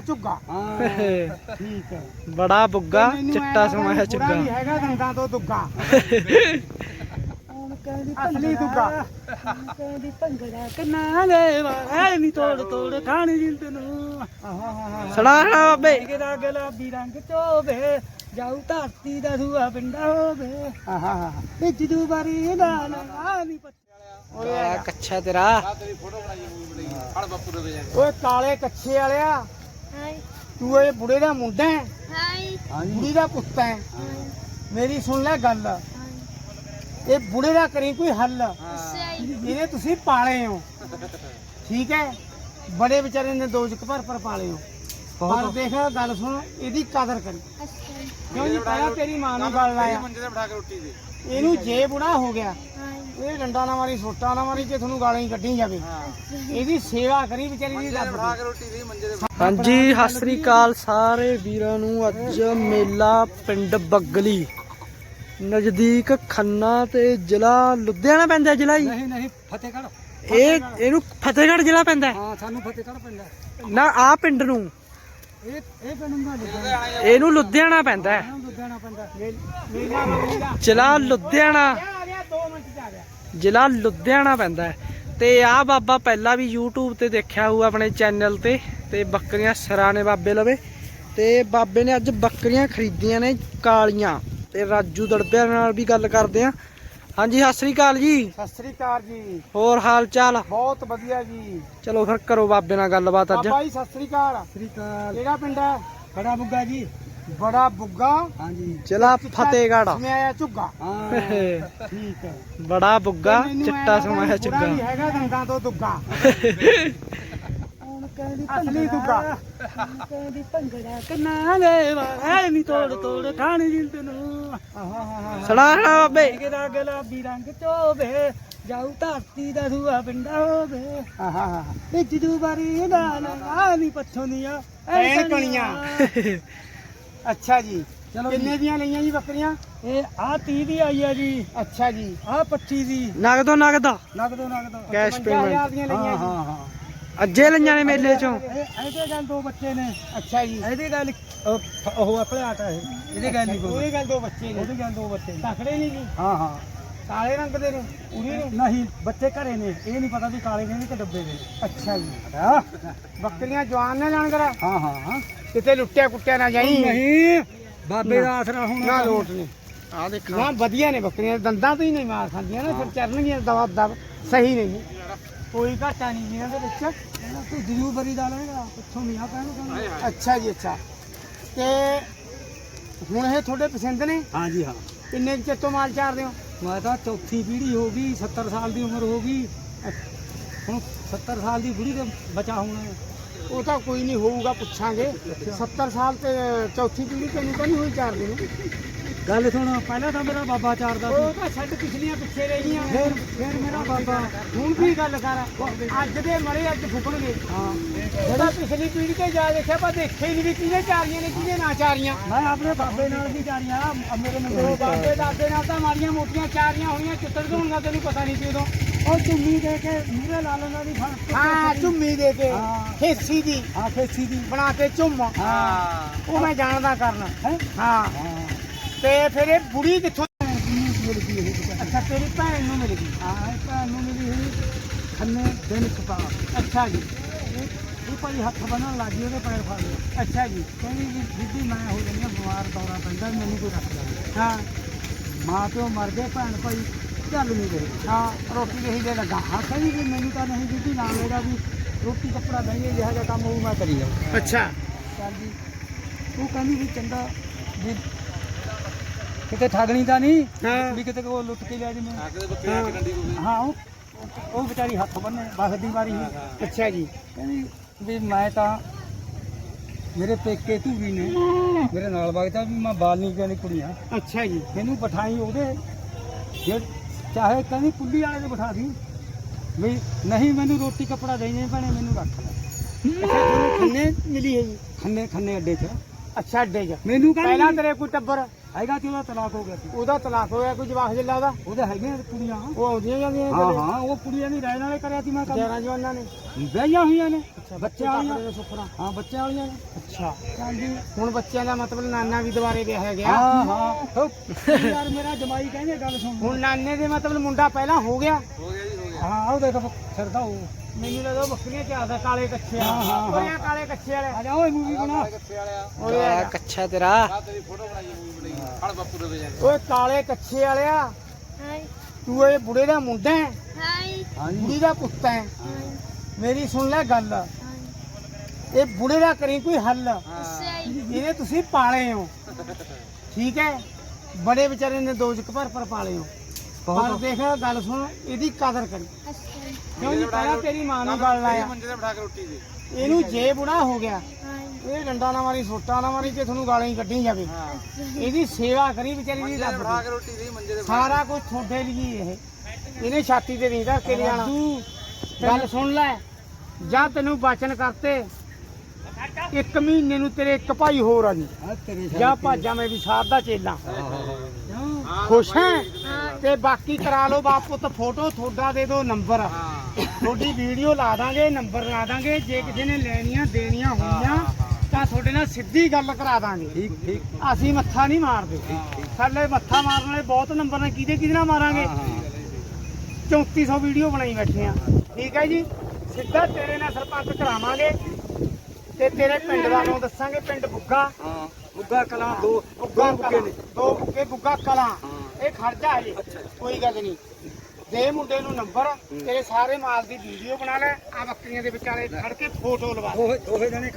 ਝੁੱਗਾ। ਹਾਂ ਠੀਕ ਹੈ ਬੜਾ ਬੁੱਗਾ ਚਿੱਟਾ ਸਮਾਇਆ ਨਹੀਂ ਚੁੱਗਾ ਹੈਗਾ ਦੰਦਾਂ ਤੋਂ ਦੁੱਗਾ। ਹੁਣ ਕਹਿੰਦੀ ਅਸਲੀ ਦੁੱਗਾ। ਹੁਣ ਕਹਿੰਦੀ ਭੰਗੜਾ ਕੰਨਾਂ ਦੇ ਵਾਲੇ ਨਹੀਂ ਤੋੜ ਤੋੜ ਖਾਣੀ ਜਿੰਦ ਨੂੰ ਆਹਾ ਸੜਾ ਸੜਾ ਬਾਬੇ। ਕਿਹਦਾ ਗੁਲਾਬੀ ਰੰਗ ਚੋਵੇ ਜਾਉ ਧਰਤੀ ਦਾ ਸੂਆ ਪਿੰਡਾ ਹੋਵੇ। ਆਹਾ ਇਹ ਜਦੋਂ ਬਾਰੀ ਦਾ ਨਾ ਨਹੀਂ ਓਏ ਆ ਕੱਛਾ ਤੇਰਾ। ਓਏ ਕਾਲੇ ਕੱਛੇ ਵਾਲਿਆ। ਹਾਈ ਤੂੰ ਇਹ ਬੁੜੇ ਦਾ ਮੁੰਡਾ ਹੈ? ਹਾਈ ਬੁੜੀ ਦਾ ਪੁੱਤ ਹੈ? ਮੇਰੀ ਸੁਣ ਲੈ ਗੱਲ। ਇਹ ਬੁੜੇ ਦਾ ਕਰੀ ਕੋਈ ਹੱਲ? ਇਹਨੇ ਤੁਸੀਂ ਪਾਲੇ ਹੋ। ਠੀਕ ਹੈ? ਬੜੇ ਵਿਚਾਰੇ ਨੇ ਦੋ ਜਕ ਭਰ ਭਰ ਪਾਲੇ ਹੋ। ਪਰ ਦੇਖ ਗੱਲ ਸੁਣ ਇਹਦੀ ਕਦਰ ਕਰੀ। ਕਿਉਂ ਜੀ ਪਹਿਲਾਂ ਤੇਰੀ ਮਾਂ ਨੂੰ ਗੱਲ ਲਾਇਆ। ਇਹਨੂੰ ਜੇ ਬੁੜਾ ਹੋ ਗਿਆ ਇਹ ਡੰਡਾ ਨਾ ਮਾਰੀ ਸੋਟਾ ਨਾ ਮਾਰੀ ਕਿ ਤੁਹਾਨੂੰ ਗਾਲਾਂ ਹੀ ਕੱਢੀ ਜਾਵੇ। ਇਹਦੀ ਸੇਵਾ ਕਰੀ ਵਿਚਾਰੀ ਦੀ ਰੱਬ ਦੀ। ਹਾਂਜੀ ਸਤਿ ਸ੍ਰੀ ਅਕਾਲ ਸਾਰੇ ਵੀਰਾਂ ਨੂੰ। ਅੱਜ ਮੇਲਾ ਪਿੰਡ ਬੱਗਲੀ। ਨਜ਼ਦੀਕ ਖੰਨਾ ਤੇ ਜ਼ਿਲ੍ਹਾ ਲੁਧਿਆਣਾ ਪੈਂਦਾ ਜ਼ਿਲ੍ਹਾ ਜੀ। ਨਹੀਂ ਨਹੀਂ ਫਤਿਹਗੜ੍ਹ। ਇਹ ਇਹਨੂੰ ਫਤਿਹਗੜ੍ਹ ਜ਼ਿਲ੍ਹਾ ਪੈਂਦਾ ਹੈ। ਹਾਂ ਸਾਨੂੰ ਫਤਿਹਗੜ੍ਹ ਪੈਂਦਾ ਨਾ ਆ ਪਿੰਡ ਨੂੰ। ਇਹ ਇਹ ਪਿੰਡ ਦਾ ਲੁਧਿਆਣਾ ਇਹਨੂੰ ਲੁਧਿਆਣਾ ਪੈਂਦਾ ਹੈ। ਲੁਧਿਆਣਾ ਪੈਂਦਾ ਮੇਲਾ ਮੇਲਾ ਜ਼ਿਲ੍ਹਾ ਲੁਧਿਆਣਾ ਆ ਗਿਆ 2 ਮਿੰਟ ਚ ਆ ਗਿਆ ਜ਼ਿਲ੍ਹਾ ਲੁਧਿਆਣਾ ਪੈਂਦਾ ਹੈ। ਤੇ ਆ ਬਾਬਾ ਪਹਿਲਾਂ ਵੀ YouTube ਤੇ ਦੇਖਿਆ ਹੋਊ ਆਪਣੇ ਚੈਨਲ ਤੇ ਤੇ ਬੱਕਰੀਆਂ ਸਰਾਣੇ ਬਾਬੇ ਲਵੇ ਤੇ ਬਾਬੇ ਨੇ ਅੱਜ ਬੱਕਰੀਆਂ ਖਰੀਦੀਆਂ ਨੇ ਕਾਲੀਆਂ ਤੇ ਰਾਜੂ ਦੜਬਿਆਂ ਨਾਲ ਵੀ ਗੱਲ ਕਰਦੇ ਆ ਹਾਂਜੀ ਸਤਿ ਸ੍ਰੀ ਅਕਾਲ ਜੀ। ਸਤਿ ਸ੍ਰੀ ਅਕਾਲ ਜੀ। ਹੋਰ ਹਾਲ ਚਾਲ? ਬਹੁਤ ਵਧੀਆ ਜੀ। ਚਲੋ ਫਿਰ ਕਰੋ ਬਾਬੇ ਨਾਲ ਗੱਲਬਾਤ ਅੱਜ। ਬਾਬਾ ਜੀ ਸਤਿ ਸ੍ਰੀ ਅਕਾਲ। ਸ੍ਰੀ ਅਕਾਲ। ਕਿਹੜਾ ਪਿੰਡ ਹੈ? ਖੜਾ ਬੁੱਗਾ ਜੀ। ਬੜਾ ਬੁੱਗਾ। ਹਾਂਜੀ। ਜ਼ਿਲ੍ਹਾ ਫਤਿਹਗੜ੍ਹ। ਸਮਿਆਇਆ ਝੁੱਗਾ। ਹਾਂ। ਠੀਕ ਹੈ। ਬੜਾ ਬੁੱਗਾ ਚਿੱਟਾ ਸਮਾਇਆ ਨਹੀਂ ਹੈਗਾ ਦੰਦਾਂ ਤੋਂ ਦੁੱਗਾ। ਕਹਿੰਦੀ ਅਸਲੀ ਦੁੱਗਾ ਕਹਿੰਦੀ ਭੰਗੜਾ ਕੰਨਾਂ ਦੇ ਵਾਲੇ ਨਹੀਂ ਤੋੜ ਤੋੜ ਖਾਣੀ ਜਿੰਦ ਨੂੰ ਆਹਾ ਸੜਾ ਸੜਾ ਬਾਬੇ। ਕਿਹਦਾ ਗੁਲਾਬੀ ਰੰਗ ਚੋਵੇ ਜਾਉ ਧਰਤੀ ਦਾ ਸੂਆ ਪਿੰਡਾ ਹੋਵੇ ਆਹਾ ਇਹ ਜਦੋਂ ਬਾਰੀ ਦਾ ਨਾ ਨਹੀਂ ਪੱਛੋਂ ਦੀਆਂ ਐਨ ਕਣੀਆਂ ਅੱਛਾ ਜੀ। ਚਲੋ ਕਿੰਨੇ ਦੀਆਂ ਲਈਆਂ ਜੀ ਬੱਕਰੀਆਂ? ਇਹ ਆ 30 ਦੀ ਆਈ ਆ ਜੀ। ਅੱਛਾ ਜੀ। ਆ 25 ਦੀ। ਨਗਦੋ ਨਗਦਾ ਨਗਦੋ ਨਗਦੋ ਕੈਸ਼ 55000 ਪੇਮੈਂਟ ਦੀਆਂ ਲਈਆਂ ਜੀ। ਹਾਂ। ਅੱਜੇ ਲਈਆਂ ਨੇ ਮੇਲੇ ਚੋਂ। ਇਹ ਇਹਦੇ ਗੱਲ ਦੋ ਬੱਚੇ ਨੇ। ਅੱਛਾ ਜੀ। ਇਹਦੀ ਗੱਲ ਉਹ ਉਹ ਆਪਣੇ ਆਟਾ ਇਹ। ਇਹਦੀ ਗੱਲ ਨਹੀਂ ਕੋਈ। ਉਹਦੇ ਗੱਲ ਦੋ ਬੱਚੇ ਨੇ। ਉਹਦੀ ਗੱਲ ਦੋ ਬੱਚੇ ਨੇ। ਤਕੜੇ ਨਹੀਂ ਜੀ। ਹਾਂ ਹਾਂ। ਕਾਲੇ ਰੰਗ ਦੇ ਨੇ ਪੂਰੀ ਨੇ। ਨਹੀਂ ਬੱਚੇ ਘਰੇ ਨੇ। ਇਹ ਨਹੀਂ ਪਤਾ ਵੀ ਕਾਲੇ ਨੇ ਕਿ ਡੱਬੇ ਨੇ। ਅੱਛਾ ਜੀ। ਹਾਂ ਬੱਕਰੀਆਂ ਜਵਾਨ ਨਾ ਜਾਣ ਕਰਾ ਹਾਂ ਹਾਂ। ਕਿਤੇ ਲੁੱਟਿਆ ਕੁੱਟਿਆ ਨਾ ਜਾਈ। ਨਹੀਂ ਬਾਬੇ ਦਾ ਆਸਰਾ ਹੁਣ ਨਾ ਲੋਟ ਨਹੀਂ। ਆ ਦੇਖਾਂ। ਨਾ ਵਧੀਆ ਨੇ ਬੱਕਰੀਆਂ। ਦੰਦਾਂ ਤੋਂ ਹੀ ਨਹੀਂ ਮਾਰ ਖਾਂਦੀਆਂ ਨਾ ਫਿਰ ਚਰਨਗੀਆਂ ਦਵਾ ਦਵ ਸਹੀ ਨਹੀਂ। ਕੋਈ ਘਾਟਾ ਨਹੀਂ ਜੀ ਇਹਦੇ ਵਿੱਚ। ਤੂੰ ਜਰੂਰ ਬਰੀ ਦਾ ਲੈਗਾ ਪਿੱਛੋਂ ਨਹੀਂ ਆ ਪੈਣ ਅੱਛਾ ਜੀ ਅੱਛਾ। ਤੇ ਹੁਣ ਇਹ ਤੁਹਾਡੇ ਪਸੰਦ ਨੇ? ਹਾਂ ਜੀ ਹਾਂ। ਕਿੰਨੇ ਚਿਰ ਤੋਂ ਮਾਲ ਚਾਰਦੇ ਹੋ? ਮੈਂ ਤਾਂ ਚੌਥੀ ਪੀੜ੍ਹੀ ਹੋ ਗਈ 70 ਸਾਲ ਦੀ ਉਮਰ ਹੋ ਗਈ। ਹੁਣ 70 ਸਾਲ ਦੀ ਬੁੜੀ ਦੇ ਬਚਾ ਹੋਣਾ ਉਹ ਤਾਂ ਕੋਈ ਨਹੀਂ ਹੋਊਗਾ ਪੁੱਛਾਂਗੇ। 70 ਸਾਲ ਤੇ ਚੌਥੀ ਪੀੜ੍ਹੀ ਤੈਨੂੰ ਤਾਂ ਨਹੀਂ ਹੋਈ ਚਾਰਦੇ ਨੂੰ ਗੱਲ ਸੁਣ ਪਹਿਲਾਂ ਤਾਂ ਮੇਰਾ ਬਾਬਾ ਚਾਰਦਾ ਉਹ ਸੀ ਤਾਂ ਛੱਡ ਪਿਛਲੀਆਂ ਪਿੱਛੇ ਰਹੀਆਂ। ਫਿਰ ਫਿਰ ਮੇਰਾ ਬਾਬਾ। ਹੁਣ ਵੀ ਗੱਲ ਕਰ ਅੱਜ ਦੇ ਮਰੇ ਅੱਜ ਫੁੱਕਣਗੇ। ਹਾਂ। ਜਿਹੜਾ ਪਿਛਲੀ ਪੀੜ੍ਹੀ ਤੇ ਜਾ ਦੇਖਿਆ ਪਰ ਦੇਖੇ ਹੀ ਨਹੀਂ ਵੀ ਕਿਹਨੇ ਚਾਰੀਆਂ ਨੇ ਕਿਹਨੇ ਨਾ ਚਾਰੀਆਂ। ਮੈਂ ਆਪਣੇ ਬਾਬੇ ਨਾਲ ਵੀ ਜਾਣਿਆ ਆ ਮੇਰੇ ਉਹ ਨੂੰ ਬਾਬੇ ਦਾਦੇ ਨਾਲ ਤਾਂ ਮਾਰੀਆਂ ਮੋਟੀਆਂ ਚਾਰੀਆਂ ਹੋਣੀਆਂ ਚਿੱਤਰ ਹੋਣਗਾ ਤੈਨੂੰ ਪਤਾ ਨਹੀਂ ਸੀ ਉਦੋਂ। ਉਹ ਚੁੰਨੀ ਦੇ ਕੇ ਮੂਹਰੇ ਲਾ ਲੈਣਾ ਦੀ ਫੜ ਹਾਂ ਝੁੰਮੀ ਦੇ ਕੇ। ਹਾਂ। ਹਿੱਸੀ ਦੀ। ਹਾਂ ਖੇਸੀ ਦੀ। ਬਣਾ ਕੇ ਝੁੰਮ। ਹਾਂ। ਉਹ ਮੈਂ ਜਾਣਦਾ ਕਰਨਾ। ਹਾਂ। ਹਾਂ। ਤੇ ਫਿਰ ਇਹ ਬੁੜੀ ਕਿੱਥੋਂ ਮਿਲ ਗਈ ਇਹ ਅੱਛਾ ਤੇਰੀ ਭੈਣ ਨੂੰ ਮਿਲ ਗਈ। ਹਾਂ ਇਹ ਭੈਣ ਨੂੰ ਮਿਲੀ ਹੋਈ ਖੰਨੇ ਦਿਨ ਛਪਾ ਅੱਛਾ ਜੀ। ਉਹ ਭਾਈ ਹੱਥ ਬੰਨਣ ਲੱਗੀ ਉਹਦੇ ਪੈਰ ਫੜ ਲਏ। ਅੱਛਾ ਜੀ। ਕਹਿੰਦੀ ਜੀ ਬੀਬੀ ਮੈਂ ਹੋ ਜਾਂਦੀ ਹਾਂ ਬਿਮਾਰ ਦੌਰਾ ਪੈਂਦਾ ਮੈਨੂੰ ਕੋਈ ਰੱਖ ਲੈ ਹਾਂ। ਮਾਂ ਪਿਓ ਮਰ ਗਏ ਭੈਣ ਭਾਈ ਚੱਲ ਨਹੀਂ ਰਹੇ। ਹਾਂ ਰੋਟੀ ਦੇ ਹੀ ਦੇ ਲੱਗਾ। ਹਾਂ ਕਹਿੰਦੀ ਵੀ ਮੈਨੂੰ ਤਾਂ ਨਹੀਂ ਬੀਬੀ ਨਾ ਮੇਰਾ ਵੀ ਰੋਟੀ ਕੱਪੜਾ ਦਈਏ ਜਿਹੜਾ ਜਿਹਾ ਕੰਮ ਉਹ ਮੈਂ ਕਰੀ ਜਾਊਂ। ਅੱਛਾ। ਚੱਲ ਜੀ। ਉਹ ਕਹਿੰਦੀ ਵੀ ਚੰਗਾ ਵੀ ਕਿਤੇ ਠਗਣੀ ਤਾਂ ਨਹੀਂ ਹਾਂ। ਵੀ ਕਿਤੇ ਕੋ ਲੁੱਟ ਕੇ ਲਿਆ ਜੀ ਮੈਂ ਹਾਂ। ਉਹ ਉਹ ਵਿਚਾਰੀ ਹੱਥ ਬੰਨੇ ਬਸਦੀ ਵਾਰੀ ਸੀ ਅੱਛਾ ਜੀ। ਕਹਿੰਦੀ ਵੀ ਮੈਂ ਤਾਂ ਮੇਰੇ ਪੇਕੇ ਧੂਰੀ ਨੇ ਮੇਰੇ ਨਾਲ ਵਗਦਾ ਵੀ ਮੈਂ ਬਾਲ ਨਹੀਂ ਕਹਿੰਦੀ ਕੁੜੀਆਂ। ਅੱਛਾ ਜੀ। ਮੈਨੂੰ ਬਿਠਾਈ ਉਹਦੇ ਜੇ ਚਾਹੇ ਕਹਿੰਦੀ ਕੁੱਲੀ ਵਾਲੇ ਦੇ ਬਿਠਾ ਦੀ ਵੀ ਨਹੀਂ ਮੈਨੂੰ ਰੋਟੀ ਕੱਪੜਾ ਦੇਣੇ ਭੈਣੇ ਮੈਨੂੰ ਰੱਖ ਲੈ। ਅੱਛਾ ਤੁਹਾਨੂੰ ਖੰਨੇ ਮਿਲੀ ਹੈ ਜੀ ਖੰਨੇ ਖੰਨੇ ਅੱਡੇ 'ਚ। ਅੱਛਾ ਅੱਡੇ 'ਚ। ਮੈਨੂੰ ਪਹਿਲਾਂ ਕਹਿੰਦੀ ਤੇਰੇ ਕੋਈ ਟੱਬਰ ਹੈਗਾ ਤੇ ਉਹਦਾ ਤਲਾਕ ਹੋ ਗਿਆ ਸੀ। ਉਹਦਾ ਤਲਾਕ ਹੋਇਆ ਕੋਈ ਜਵਾਕ ਜਿੱਲਾ ਉਹਦਾ ਉਹਦੇ ਹੈਗੀਆਂ ਕੁੜੀਆਂ। ਉਹ ਆਉਂਦੀਆਂ ਜਾਂਦੀਆਂ ਹਾਂ ਹਾਂ ਉਹ ਕੁੜੀਆਂ ਨਹੀਂ ਰਹਿਣ ਵਾਲੇ ਕਰਿਆ ਸੀ ਮੈਂ ਕੰਮ। ਜਰਾਂ ਜਵਾਨਾਂ ਨੇ। ਵਿਆਹੀਆਂ ਹੋਈਆਂ ਨੇ। ਬੱਚੇ ਬੱਚਿਆਂ ਵਾਲੀਆਂ। ਨੇ ਸੁਖਣਾ ਹਾਂ ਬੱਚਿਆਂ ਵਾਲੀਆਂ ਨੇ। ਅੱਛਾ। ਹਾਂਜੀ। ਹੁਣ ਬੱਚਿਆਂ ਦਾ ਮਤਲਬ ਨਾਨਾ ਵੀ ਦੁਬਾਰੇ ਵਿਆਹਿਆ ਗਿਆ। ਹਾਂ ਹਾਂ। ਹੋ, ਯਾਰ ਮੇਰਾ ਜਮਾਈ ਕਹਿੰਦੇ ਗੱਲ ਸੁਣ। ਹੁਣ ਨਾਨੇ ਦੇ ਮਤਲਬ ਮੁੰਡਾ ਪਹਿਲਾਂ ਹੋ ਗਿਆ। ਹਾਂ ਉਹ ਦੇਖ ਫਿਰਦਾ ਉਹ। ਮੈਨੂੰ ਲੱਗਦਾ ਉਹ ਬੱਕਰੀਆਂ ਚਾਹਦਾ ਕਾਲੇ ਕੱਛੇ ਹਾਂ, ਹਾਂ, ਹਾਂ। ਕਾਲੇ ਕੱਛੇ ਵਾਲੇ। ਆ ਜਾ ਓਏ ਮੂਵੀ ਬਣਾ। ਓਏ ਆ ਕੱਛਾ ਤੇਰਾ। ਓਏ ਕਾਲੇ ਕੱਛੇ ਵਾਲਿਆ। ਤੂੰ ਇਹ ਬੁੜੇ ਦਾ ਮੁੰਡਾ ਹੈ। ਹਾਂਜੀ। ਬੁੜੀ ਦਾ ਪੁੱਤ ਹੈ। ਮੇਰੀ ਸੁਣ ਲੈ ਗੱਲ। ਇਹ ਬੁੜੇ ਦਾ ਕਰੀ ਕੋਈ ਹੱਲ। ਇਹਨੇ ਤੁਸੀਂ ਪਾਲੇ ਹੋ। ਠੀਕ ਹੈ। ਬੜੇ ਵਿਚਾਰੇ ਨੇ ਦੋ ਜਕ ਭਰ ਭਰ ਪਾਲੇ ਹੋ। ਪਰ ਦੇਖ ਗੱਲ ਸੁਣ ਇਹਦੀ ਕਦਰ ਕਰੀ। ਕਿਉਂ ਜੀ? ਪਹਿਲਾਂ ਤੇਰੀ ਮਾਂ ਨੂੰ ਗੱਲ ਲਾਇਆ ਇਹਨੂੰ ਜੇ ਬੁੜਾ ਹੋ ਗਿਆ ਇਹ ਡੰਡਾ ਨਾ ਮਾਰੀ ਸੋਟਾ ਨਾ ਮਾਰੀ ਤੇ ਤੁਹਾਨੂੰ ਗਾਲਾਂ ਹੀ ਕੱਢੀ ਜਾਵੇ। ਇਹਦੀ ਸੇਵਾ ਕਰੀ ਵਿਚਾਰੀ ਦੀ ਰੱਬ ਦੀ। ਸਾਰਾ ਕੁਝ ਤੁਹਾਡੇ ਲਈ ਇਹ। ਇਹਨੇ ਛਾਤੀ ਤੇ ਨਹੀਂ ਧਰ ਕੇ ਲਿਆਣਾ ਗੱਲ ਸੁਣ ਲੈ। ਜਾਂ ਤੈਨੂੰ ਬਚਨ ਕਰਤੇ ਇੱਕ ਮਹੀਨੇ ਨੂੰ ਤੇਰੇ ਇੱਕ ਭਾਈ ਹੋਰ ਆ ਜੀ। ਆ ਤੇਰੀ ਜਾਂ ਭਾਜਾਂ ਮੈਂ ਵੀ ਸਾਧ ਦਾ ਚੇਲਾ ਖੁਸ਼ ਹੈ? ਤੇ ਬਾਕੀ ਕਰਾ ਲਓ ਬਾਪ ਪੁੱਤ ਫੋਟੋ ਤੁਹਾਡਾ ਦੇ ਦਿਓ ਨੰਬਰ। ਤੁਹਾਡੀ ਵੀਡੀਓ ਲਾ ਦਾਂਗੇ ਨੰਬਰ ਲਾ ਦਾਂਗੇ ਜੇ ਕਿਸੇ ਨੇ ਲੈਣੀਆਂ ਦੇਣੀਆਂ ਹੋਈਆਂ ਤਾਂ ਤੁਹਾਡੇ ਨਾਲ ਸਿੱਧੀ ਗੱਲ ਕਰਾ ਦਾਂਗੇ। ਠੀਕ ਠੀਕ। ਅਸੀਂ ਮੱਥਾ ਨਹੀਂ ਮਾਰਦੇ। ਸਾਡੇ ਮੱਥਾ ਮਾਰਨ ਵਾਲੇ ਬਹੁਤ ਨੰਬਰ ਨੇ ਕਿਹਦੇ ਕਿਹਦੇ ਨਾਲ ਮਾਰਾਂਗੇ? ਹਾਂ 3400 ਵੀਡੀਓ ਬਣਾਈ ਬੈਠੇ ਆ। ਠੀਕ ਹੈ ਜੀ? ਸਿੱਧਾ ਤੇਰੇ ਨਾਲ ਸਰਪੰਚ ਕਰਾਵਾਂਗੇ। ਤੇ ਤੇਰੇ ਪਿੰਡ ਦਾ ਨਾਮ ਦੱਸਾਂਗੇ ਪਿੰਡ ਬੁੱਗਾ ਬੁੱਗਾ ਕਲਾਂ ਦੋ ਬੁੱਗੇ ਕਲਾਂ ਨੇ। ਦੋ ਬੁੱਗੇ ਬੁੱਗਾ ਕਲਾਂ। ਇਹ ਖਰਚਾ ਹੈ ਕੋਈ ਗੱਲ ਨਹੀਂ। ਦੇ ਮੁੰਡੇ ਨੂੰ ਨੰਬਰ ਤੇਰੇ ਸਾਰੇ ਮਾਲ ਦੀ ਵੀਡੀਓ ਬਣਾ ਲੈ ਆ ਬੱਕਰੀਆਂ ਦੇ ਵਿਚਾਲੇ ਖੜ ਕੇ ਫੋਟੋ ਲਵਾ ਦੋਹੇ ਦੋਹੇ ਜਣੇ